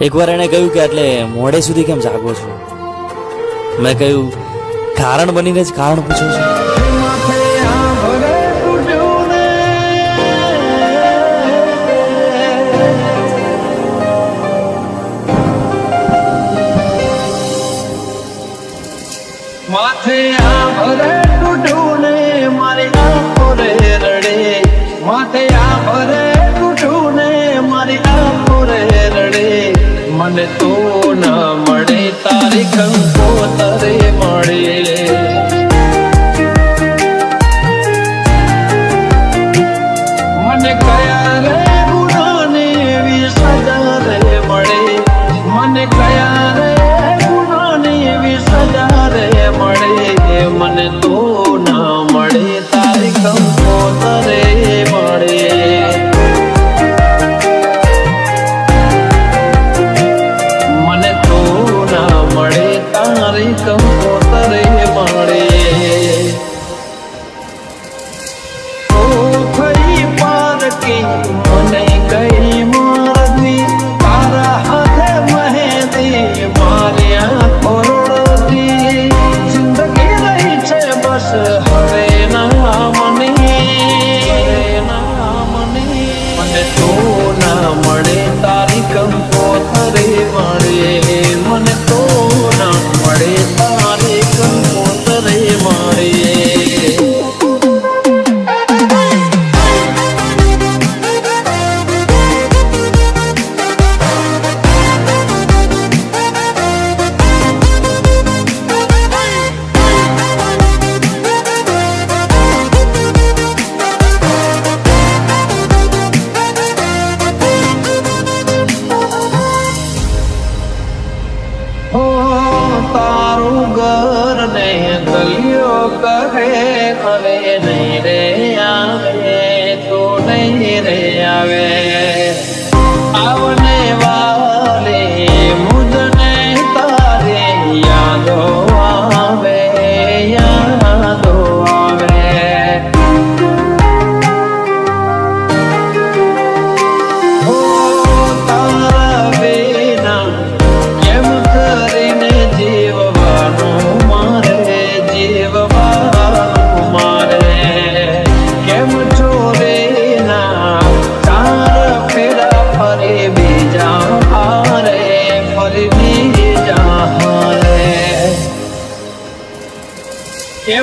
એકવાર એણે કહ્યું કે એટલે મોડે સુધી કેમ જાગો છો? મેં કહ્યું, કારણ બનીને જ કારણ પૂછું છું. માથે આ ભરે ટૂટ્યું મને તો ના મળે તારી કંકોતર.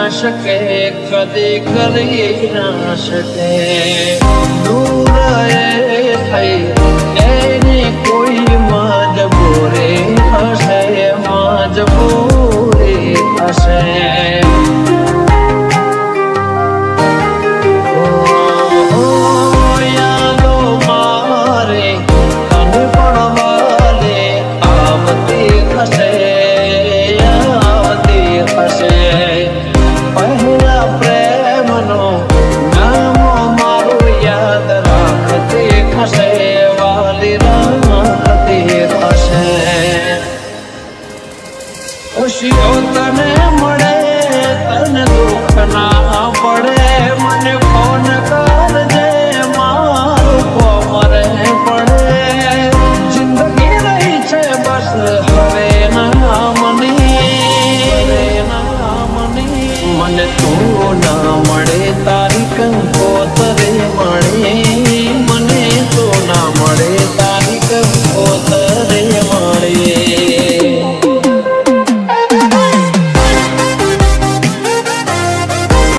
ના શકે કદી કરી ના શકે દૂર થઈ એની she old